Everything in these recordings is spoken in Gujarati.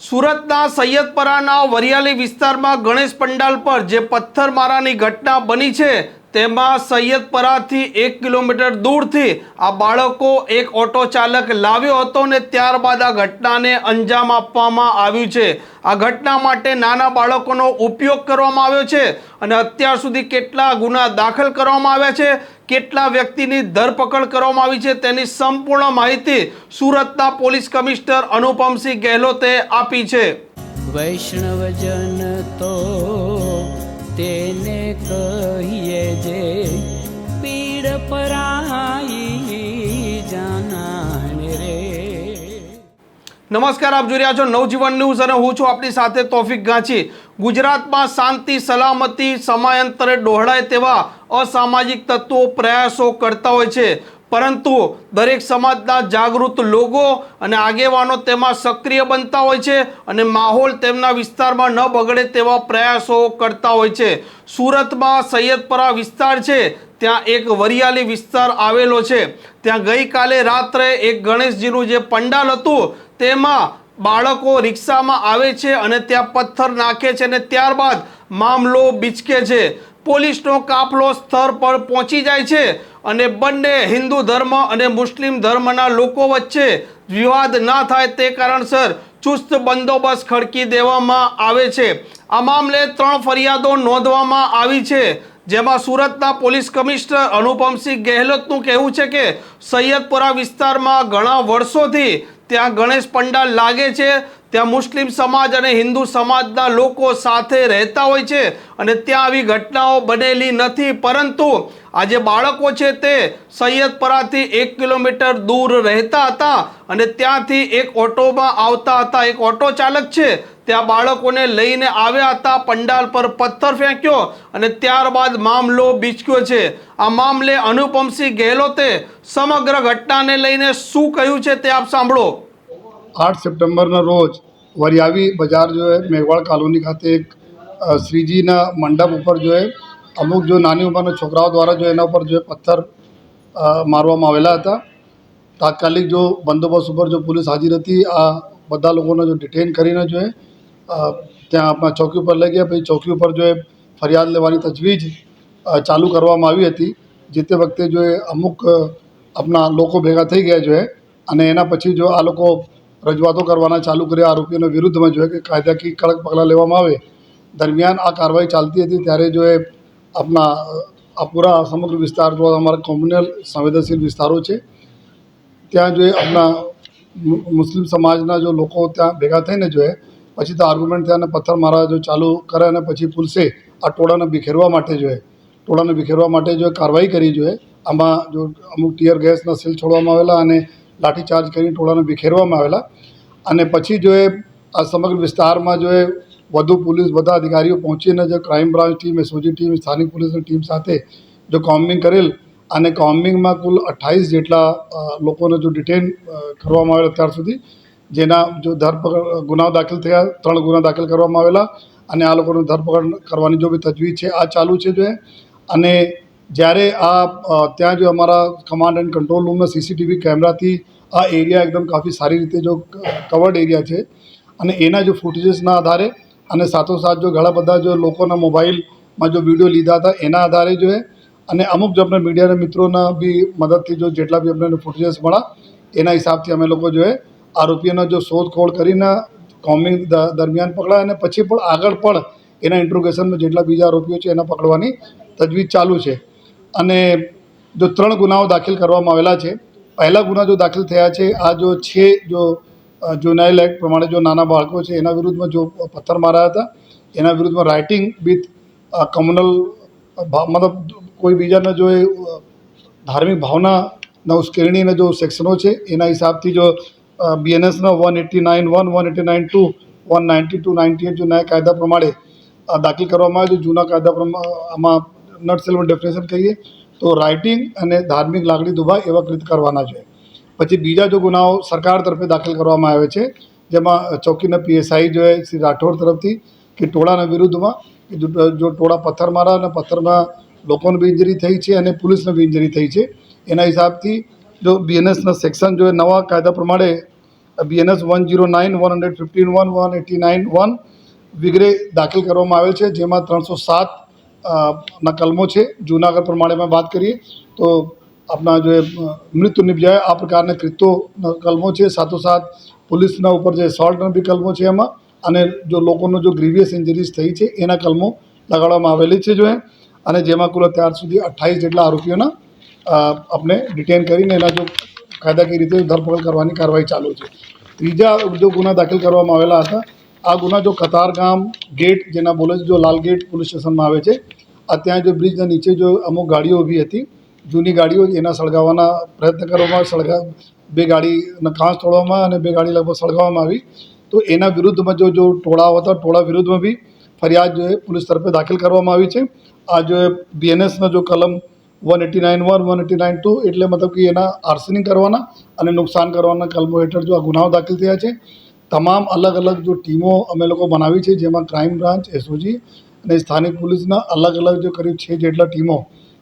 સુરતના સૈયદપરાના વરિયાલી વિસ્તારમાં ગણેશ પંડાલ પર જે પથ્થરમારાની ઘટના બની છે, તેમાં સૈયદપરાથી એક કિલોમીટર દૂરથી આ બાળકો એક ઓટો ચાલક લાવ્યો હતો ને ત્યારબાદ આ ઘટનાને અંજામ આપવામાં આવ્યું છે. આ ઘટના માટે નાના બાળકોનો ઉપયોગ કરવામાં આવ્યો છે અને અત્યાર સુધી કેટલા ગુના દાખલ કરવામાં આવ્યા છે કેટલા વ્યક્તિની ધરપકડ કરવામાં આવી છે તેની સંપૂર્ણ માહિતી સુરતના પોલીસ કમિશનર અનુપમસિંહ ગેહલોતે આપી છે. વૈષ્ણવજન તો તેને કહીએ જે પીડ પરાઈ જાનાને રે. નમસ્કાર આપ જોઈ રહ્યા છો નવજીવન ન્યૂઝ અને હું છું આપની સાથે તોફિક ગાંચી. ગુજરાતમાં શાંતિ સલામતી સમયાંતરે ડોહળાય તેવા અસામાજિક તત્વો પ્રયાસો કરતા હોય છે. પરંતુ દરેક સમાજના જાગૃત લોકો અને આગેવાનો તેમાં સક્રિય બનતા હોય છે અને માહોલ તેમના વિસ્તારમાં ન બગડે તેવા પ્રયાસો કરતા હોય છે. સુરતમાં સૈયદપરા વિસ્તાર છે, ત્યાં એક વરિયાલી વિસ્તાર આવેલો છે. ત્યાં ગઈકાલે રાત્રે એક ગણેશજીનું જે પંડાલ હતું, તેમાં બાળકો રિક્ષામાં આવે છે અને ત્યાં પથ્થર નાખે છે અને ત્યારબાદ મામલો બીચકે છે. પોલીસનો કાફલો સ્થળ પર પહોંચી જાય છે અને બંને હિન્દુ ધર્મ અને મુસ્લિમ ધર્મના લોકો વચ્ચે વિવાદ ના થાય તે કારણસર ચુસ્ત બંદોબસ્ત ખડકી દેવામાં આવે છે. આ મામલે ત્રણ ફરિયાદો નોંધવામાં આવી છે, જેમાં સુરતના પોલીસ કમિશનર અનુપમસિંહ ગેહલોતનું કહેવું છે કે, સૈયદપુરા વિસ્તારમાં ઘણા વર્ષોથી ત્યાં ગણેશ પંડાલ લાગે છે ત્યાં મુસ્લિમ સમાજ અને હિન્દુ સમાજના લોકો સાથે રહેતા હોય છે અને ત્યાં આવી ઘટનાઓ બનેલી નથી. પરંતુ આ જે બાળકો છે તે સૈયદપરાથી એક કિલોમીટર દૂર રહેતા હતા અને ત્યાંથી એક ઓટોમાં આવતા હતા. એક ઓટો ચાલક છે, ત્યાં બાળકોને લઈને આવ્યા હતા, પંડાલ પર પથ્થર ફેંક્યો અને ત્યારબાદ મામલો બીચક્યો છે. આ મામલે અનુપમસિંહ ગેહલોતે સમગ્ર ઘટનાને લઈને શું કહ્યું છે તે આપ સાંભળો. આઠ સપ્ટેમ્બરના રોજ વરિયાવી બજાર જો હે, મેઘવાળ કોલોની ખાતે એક શ્રીજીના મંડપ ઉપર જો અમુક જો નાની ઉંમરના છોકરાઓ દ્વારા જો એના ઉપર જો પથ્થર મારવામાં આવેલા હતા. તાત્કાલિક જો બંદોબસ્ત ઉપર જો પોલીસ હાજર હતી, આ બધા લોકોને જો ડિટેન કરીને જો ત્યાં આપણા ચોકી ઉપર લઈ ગયા. પછી ચોકી ઉપર જો ફરિયાદ લેવાની તજવીજ ચાલુ કરવામાં આવી હતી. જે તે વખતે જો એ અમુક આપણા લોકો ભેગા થઈ ગયા જો અને એના પછી જો આ લોકો રજૂઆતો કરવાના ચાલુ કર્યા. આરોપીઓના વિરુદ્ધમાં જોઈએ કે કાયદાકીય કડક પગલાં લેવામાં આવે, દરમિયાન આ કાર્યવાહી ચાલતી હતી ત્યારે જો એ આપણા આ પૂરા સમગ્ર વિસ્તાર જો અમારા કોમ્યુનલ સંવેદનશીલ વિસ્તારો છે, ત્યાં જો આપણા મુસ્લિમ સમાજના જો લોકો ત્યાં ભેગા થઈને જોઈએ પછી તો આર્ગ્યુમેન્ટ થયા અને પથ્થર મારા જો ચાલુ કરે અને પછી પુલસે આ ટોળાને બિખેરવા માટે જોઈએ ટોળાને બિખેરવા માટે જો કાર્યવાહી કરી જોઈએ આમાં જો અમુક ટીયર ગેસના સેલ છોડવામાં આવેલા અને લાઠીચાર્જ કરીને ટોળાને બિખેરવામાં આવેલા અને પછી જો એ આ સમગ્ર વિસ્તારમાં જો એ વધુ પોલીસ બધા અધિકારીઓ પહોંચીને જો crime branch team SOG team સ્થાનિક પોલીસની ટીમ સાથે જો કોમ્બિંગ કરેલ અને કોમ્બિંગમાં કુલ અઠ્ઠાવીસ જેટલા લોકોને જો ડિટેન કરવામાં આવેલા અત્યાર સુધી, જેના જો ધરપકડ ગુનાઓ દાખલ થયા, ત્રણ ગુના દાખલ કરવામાં આવેલા અને આ લોકોને ધરપકડ કરવાની જો બી તજવીજ છે, આ ચાલુ છે જો અને જ્યારે આ ત્યાં જો અમારા કમાન્ડ એન્ડ કંટ્રોલ રૂમના સીસીટીવી કેમેરાથી આ એરિયા એકદમ કાફી સારી રીતે જો કવર્ડ એરિયા છે. અને એના જો ફૂટેજીસના આધારે અને સાથોસાથ જો ઘણા બધા જો લોકોના મોબાઈલમાં જો વીડિયો લીધા હતા, એના આધારે જો અને અમુક જો આપણે મીડિયાના મિત્રોના બી મદદથી જો જેટલા બી અમને ફૂટેજીસ મળા એના હિસાબથી અમે લોકો જો આરોપીઓનો જો શોધખોળ કરીને કોમિંગ દરમિયાન પકડાય અને પછી પણ આગળ પણ એના ઇન્ટ્રોગેશનમાં જેટલા બીજા આરોપીઓ છે એના પકડવાની તજવીજ ચાલુ છે. અને જો ત્રણ ગુનાઓ દાખલ કરવામાં આવેલા છે પહેલા ગુના જો દાખલ થયા છે, આ જો છે, જો જુનાઇલ એક્ટ પ્રમાણે જો નાના બાળકો છે, એના વિરુદ્ધમાં જો પથ્થર માર્યા હતા, એના વિરુદ્ધમાં રાઇટિંગ વિથ કમ્યુનલ મતલબ કોઈ બીજાના જો એ ધાર્મિક ભાવનાના ઉશ્કેરણીના જો સેક્શનો છે, એના હિસાબથી જો બીએનએસના one eighty nine one one eighty nine two one ninety two ninety eight જો નયા કાયદા પ્રમાણે દાખલ કરવામાં આવે છે, જૂના કાયદા પ્રમાણે આમાં નટ સેલમાં ડેફિનેશન કહીએ તો રાઇટિંગ અને ધાર્મિક લાગણી દુભાય એવા કૃત કરવાના છે. પછી બીજા જો ગુનાઓ સરકાર તરફે દાખલ કરવામાં આવે છે, જેમાં ચોકીના પીએસઆઈ જો શ્રી રાઠોડ તરફથી કે ટોળાના વિરુદ્ધમાં જો ટોળા પથ્થર મારા અને પથ્થરમાં લોકોને બી ઇન્જરી થઈ છે અને પોલીસને બી ઇન્જરી થઈ છે, એના હિસાબથી જો બીએનએસના સેક્શન જો નવા કાયદા પ્રમાણે BNS one zero nine one hundred fifteen one one eighty nine one વગેરે દાખલ કરવામાં આવેલ છે, જેમાં ત્રણસો સાત ના કલમો છે. જૂનાગઢ પ્રમાણેમાં વાત કરીએ, તો આપણા જે મૃત્યુ નિપજાય, આ પ્રકારના કૃત્યો કલમો છે. સાથોસાથ પોલીસના ઉપર જે સોલ્ટના બી કલમો છે એમાં, અને જો લોકોનો જો ગ્રીવિયસ ઇન્જરીઝ થઈ છે, એના કલમો લગાડવામાં આવેલી છે જો એ. અને જેમાં કુલ અત્યાર સુધી અઠ્ઠાવીસ જેટલા આરોપીઓના આપણે ડિટેન કરીને એના જો કાયદાકીય રીતે ધરપકડ કરવાની કાર્યવાહી ચાલુ છે. ત્રીજા જો ગુના દાખલ કરવામાં આવેલા હતા, આ ગુના જો કતારગામ ગેટ જેના બોલે જો લાલ ગેટ પોલીસ સ્ટેશનમાં આવે છે આ ત્યાં જો બ્રિજના નીચે જો અમુક ગાડીઓ ઊભી હતી, જૂની ગાડીઓ એના સળગાવવાના પ્રયત્ન કરવામાં સળગા, બે ગાડીના ખાસ તોડવામાં અને બે ગાડી લગભગ સળગાવવામાં આવી. તો એના વિરુદ્ધમાં જો જો ટોળા હતા, ટોળા વિરુદ્ધમાં બી ફરિયાદ જો એ પોલીસ તરફે દાખલ કરવામાં આવી છે. આ જો બીએનએસના જો કલમ one eighty nine one one eighty nine two એટલે મતલબ કે એના આર્સનિંગ કરવાના અને નુકસાન કરવાના કલમો હેઠળ જો આ ગુનાઓ દાખલ થયા છે. તમામ અલગ અલગ જો ટીમો અમે લોકો બનાવી છે, જેમાં ક્રાઇમ બ્રાન્ચ એસઓજી અને સ્થાનિક પોલીસના અલગ અલગ જે કરીબ છે જેટલા ટીમો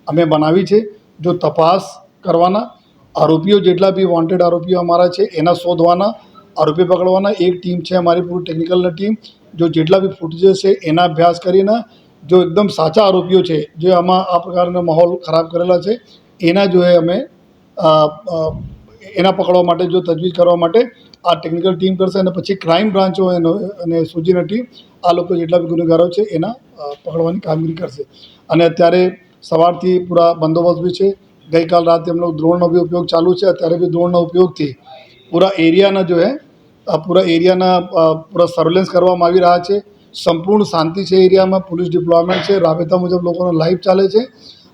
અમે બનાવી છે, જો તપાસ કરવાના આરોપીઓ જેટલા બી વોન્ટેડ આરોપીઓ અમારા છે, એના શોધવાના, આરોપી પકડવાના, એક ટીમ છે અમારી પૂરી ટેકનિકલની ટીમ જો જેટલા બી ફૂટેજીસ છે, એના અભ્યાસ કરીને જો એકદમ સાચા આરોપીઓ છે, જે આમાં આ પ્રકારનો માહોલ ખરાબ કરેલા છે, એના જો અમે એના પકડવા માટે, જો તજવીજ કરવા માટે આ ટેકનિકલ ટીમ કરશે અને પછી ક્રાઇમ બ્રાન્ચો એનો અને સોજીની ટીમ આ લોકો જેટલા બી ગુનેગારો છે, એના પકડવાની કામગીરી કરશે. અને અત્યારે સવારથી પૂરા બંદોબસ્ત બી છે. ગઈકાલ રાતે એમનો દ્રોણનો બી ઉપયોગ ચાલુ છે. અત્યારે બી દ્રોણના ઉપયોગથી પૂરા એરિયાના જો હે પૂરા એરિયાના પૂરા સર્વેલન્સ કરવામાં આવી રહ્યા છે. સંપૂર્ણ શાંતિ છે એરિયામાં. પોલીસ ડિપ્લોયમેન્ટ છે. રાબેતા મુજબ લોકોનો લાઈફ ચાલે છે.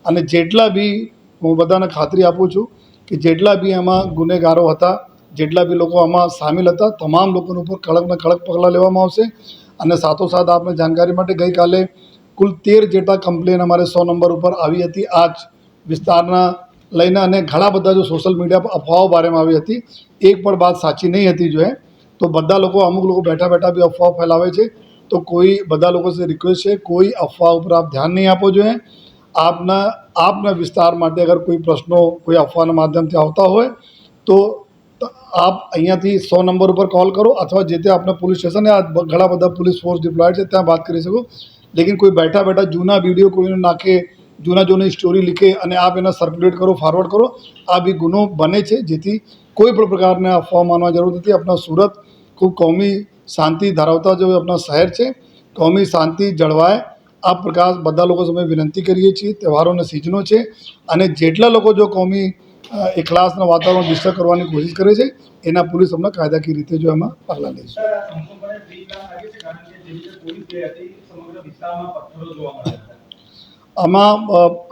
અને જેટલા બી હું બધાને ખાતરી આપું છું કે જેટલા બી એમાં ગુનેગારો હતા જેટલા બી લોકો આમાં સામેલ હતા, તમામ લોકોના ઉપર કડકના કડક પગલાં લેવામાં આવશે. અને સાથોસાથ આપણે જાણકારી માટે ગઈકાલે કુલ તેર જેટલા કમ્પ્લેન અમારે સો નંબર ઉપર આવી હતી. આ જ વિસ્તારના લઈને અને ઘણા બધા જો સોશિયલ મીડિયા પર અફવાઓ બારેમાં આવી હતી. એક પણ વાત સાચી નહીં હતી જો તો બધા લોકો, અમુક લોકો બેઠા બેઠા બી અફવાઓ ફેલાવે છે. તો કોઈ બધા લોકો સે રિક્વેસ્ટ છે, કોઈ અફવા ઉપર આપ ધ્યાન નહીં આપો જોઈએ આપના આપના વિસ્તાર માટે અગર કોઈ પ્રશ્નો, કોઈ અફવાના માધ્યમથી આવતા હોય, તો ત- આપ અહીંયાથી સો નંબર ઉપર કોલ કરો અથવા જે તે આપણા પોલીસ સ્ટેશન આ ઘણા બધા પોલીસ ફોર્સ ડિપ્લોયડ છે, ત્યાં વાત કરી શકો. લેકિન કોઈ બેઠા બેઠા જૂના વીડિયો કોઈને નાખે, જૂના જૂની સ્ટોરી લીખે અને આપ એના સર્ક્યુલેટ કરો ફોરવર્ડ કરો, આ બી ગુનો બને છે, જેથી કોઈ પણ પ્રકારના અફવા માનવા જરૂર નથી. આપણા સુરત ખૂબ કોમી શાંતિ ધરાવતા જો આપણા શહેર છે, કોમી શાંતિ જળવાય. આ પ્રકાર બધા લોકો સામે વિનંતી કરીએ છીએ તહેવારોના સિઝનો છે. અને જેટલા લોકો જો કોમી એકલાસના વાતાવરણ ડિસ્ટર્બ કરવાની કોશિશ કરે છે. એના પોલીસ અમને કાયદાકીય રીતે જો એમાં પગલાં લાગે છે આમાં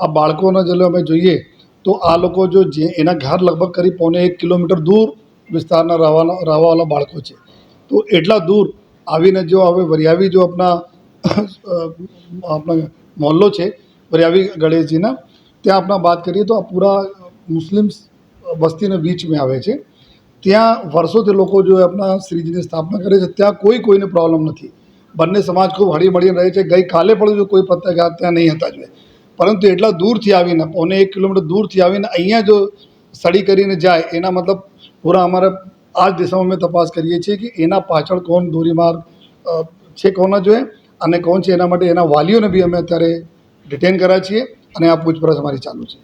આ બાળકોના જો અમે જોઈએ તો આ લોકો જો જે એના ઘર લગભગ કરી પૌને એક કિલોમીટર દૂર વિસ્તારના રહેવાના રહેવાવાળા બાળકો છે. તો એટલા દૂર આવીને જો હવે વરિયાવી જો આપણા આપણા મોહલ્લો છે વરિયાવી ગણેશજીના ત્યાં આપણા વાત કરીએ તો આ પૂરા મુસ્લિમ વસ્તીના બીચમાં આવે છે. ત્યાં વર્ષોથી લોકો જો આપણા શ્રીજીની સ્થાપના કરે છે ત્યાં કોઈ કોઈને પ્રોબ્લેમ નથી. બંને સમાજ ખૂબ હળી મળીને રહે છે. ગઈકાલે પણ જો કોઈ પત્રકાર ત્યાં નહીં હતા જોઈએ પરંતુ એટલા દૂરથી આવીને પોને એક કિલોમીટર દૂરથી આવીને અહીંયા જો સડી કરીને જાય એના મતલબ પૂરા અમારા આ જ દિશામાં અમે તપાસ કરીએ છીએ કે એના પાછળ કોણ ધોરીમાર અ, છે કોના જોઈએ અને કોણ છે એના માટે એના વાલીઓને બી અમે અત્યારે ડિટેન કર્યા છીએ અને આ પૂછપરછ અમારી ચાલુ છે.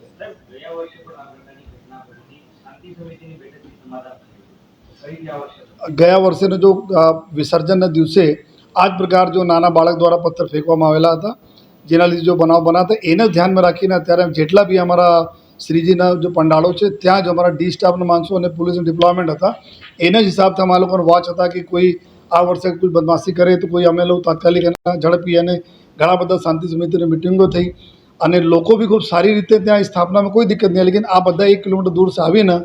ગયા વર્ષેનો જો વિસર્જનના દિવસે આ જ પ્રકાર જો નાના બાળક દ્વારા પથ્થર ફેંકવામાં આવેલા હતા, જેના લીધે જો બનાવ બનાતા એને ધ્યાનમાં રાખીને અત્યારે જેટલા બી અમારા શ્રીજીના જે પંડાળો છે, ત્યાં જ અમારા ડી સ્ટાફના માણસો અને પોલીસનું ડિપ્લોયમેન્ટ હતા, એના જ હિસાબથી અમારા લોકોને વોચ હતા કે કોઈ આ વર્ષે કોઈ બદમાશી કરે તો કોઈ અમે લોકો તાત્કાલિક એના ઝડપી અને ઘણા બધા શાંતિ સમિતિની મિટિંગો થઈ. અને લોકો બી ખૂબ સારી રીતે ત્યાં સ્થાપનામાં કોઈ દિક્કત નહીં. લેકિન આ બધા એક કિલોમીટર દૂર સે આવીને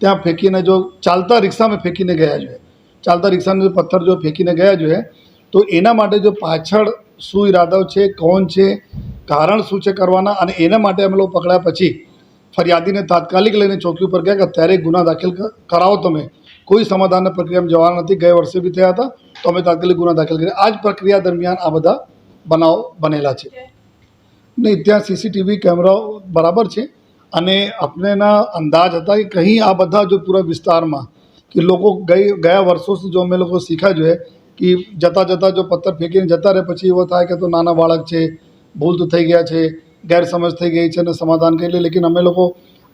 ત્યાં ફેંકીને જો ચાલતા રિક્ષામાં ફેંકીને ગયા જોઈએ. ચાલતા રિક્ષાને પથ્થર જો ફેંકીને ગયા જોઈએ, તો એના માટે જો પાછળ શું ઈરાદાઓ છે, કોણ છે, કારણ શું છે કરવાના, અને એના માટે અમે લોકો પકડ્યા પછી ફરિયાદીને તાત્કાલિક લઈને ચોકી ઉપર ગયા કે અત્યારે ગુના દાખલ કરાવો તમે. કોઈ સમાધાનની પ્રક્રિયામાં જવાના નથી. ગયા વર્ષે બી થયા હતા, તો અમે તાત્કાલિક ગુના દાખલ કર્યા. આ જ પ્રક્રિયા દરમિયાન આ બધા બનાવ બનેલા છે. નહીં, ત્યાં સીસીટીવી કેમેરાઓ બરાબર છે. અને આપણેના અંદાજ હતા કે કहीं આ બધા જો પૂરા વિસ્તારમાં કે લોકો ગઈ, ગયા વર્ષોથી જો અમે લોકો શીખ્યા જોઈએ કે જતાં જતાં જો પથ્થર ફેંકીને જતા રહે, પછી એવો થાય કે તો નાના બાળક છે, ભૂલ તો થઈ ગયા છે, ગેરસમજ થઈ ગઈ છે અને સમાધાન કરી લે. લેકિન અમે લોકો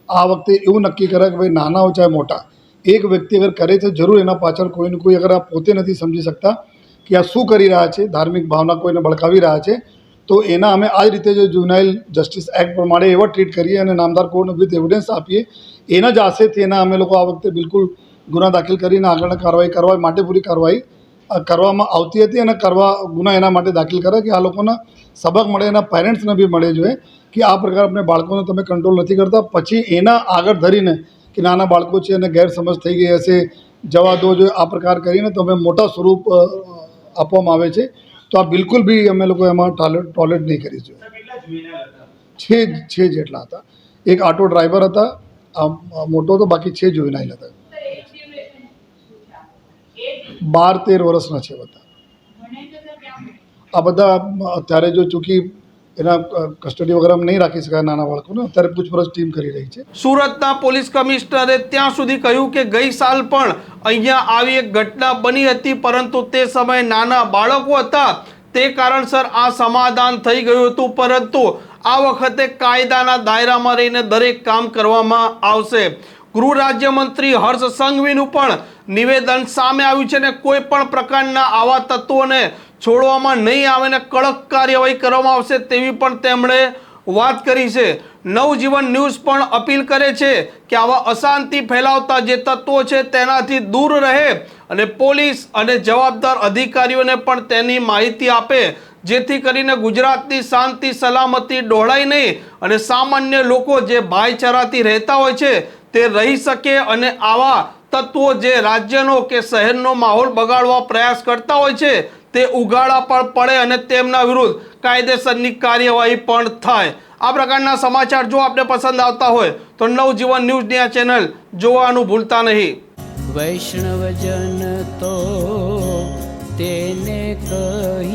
આ વખતે એવું નક્કી કર્યા કે ભાઈ નાના હોય ચાહે મોટા, એક વ્યક્તિ અગર કરે છે જરૂર એના પાછળ કોઈને કોઈ અગર આ પોતે નથી સમજી શકતા કે આ શું કરી રહ્યા છે, ધાર્મિક ભાવના કોઈને બળકાવી રહ્યા છે તો એના અમે આ જ રીતે જો જુનાઇલ જસ્ટિસ એક્ટ પ્રમાણે એવા ટ્રીટ કરીએ અને નામદાર કોર્ટને વિથ એવિડન્સ આપીએ, એના જ આશયથી એના અમે લોકો આ વખતે બિલકુલ ગુના દાખલ કરીને આગળની કાર્યવાહી કરવા માટે પૂરી કાર્યવાહી કરવામાં આવતી હતી અને કરવા, ગુના એના માટે દાખલ કરે કે આ લોકોના સબક મળે, એના પેરેન્ટ્સને બી મળે જોઈએ કે આ પ્રકાર આપણે બાળકોને તમે કંટ્રોલ નથી કરતા. પછી એના આગળ ધરીને કે નાના બાળકો છે અને ગેરસમજ થઈ ગઈ હશે, જવા દો જોઈએ, આ પ્રકાર કરીને તમે મોટા સ્વરૂપ આપવામાં આવે છે. તો આ બિલકુલ બી અમે લોકો એમાં ટોલેટ નહીં કરી હતા? છે જ- છે જેટલા હતા. એક ઓટો ડ્રાઈવર હતા મોટો તો બાકી છે જુવેનાઇલ હતા. બાર તેર વર્ષના છે બધા. આ બધા અત્યારે જો ચૂંકી એના કસ્ટડી વગેરે નહીં રાખી શકાય નાના બાળકોને. અત્યારે પૂછપરછ ટીમ કરી રહી છે. સુરતના પોલીસ કમિશનરે ત્યાં સુધી કહ્યું કે ગઈ સાલ પણ અહીંયા આવી એક ઘટના બની હતી, પરંતુ તે સમયે નાના બાળકો હતા. તે કારણસર આ સમાધાન થઈ ગયું હતું, પરંતુ આ વખતે કાયદાના દાયરામાં રહીને દરેક કામ કરવામાં આવશે. ગૃહ રાજ્યમંત્રી હર્ષ સંઘવીનું પણ નિવેદન સામે આવ્યું છે ને કોઈ પણ પ્રકારના આવા તત્વોને છોડવામાં નહીં આવે ને કડક કાર્યવાહી કરવામાં આવશે તેવી પણ તેમણે વાત કરી છે. નવજીવન ન્યૂઝ પણ અપીલ કરે છે કે આવા અશાંતિ ફેલાવતા જે તત્વો છે તેનાથી દૂર રહે અને પોલીસ અને જવાબદાર અધિકારીઓને પણ તેની માહિતી આપે, જેથી કરીને ગુજરાતની શાંતિ, સલામતી ડહોળાય નહીં અને સામાન્ય લોકો જે ભાઈચારાથી રહેતા હોય છે તે રહી શકે અને આવા તત્વો જે રાજ્યનો કે શહેરનો માહોલ બગાડવા પ્રયાસ કરતા હોય છે તે ઉગાડા પણ પડે અને તેમના વિરુદ્ધ કાયદેસરની કાર્યવાહી પણ થાય. આ પ્રકારના સમાચાર જો આપને પસંદ આવતા હોય, તો નવજીવન ન્યૂઝની આ ચેનલ જોવાનું ભૂલતા નહીં. વૈષ્ણવજન તો તેને પરા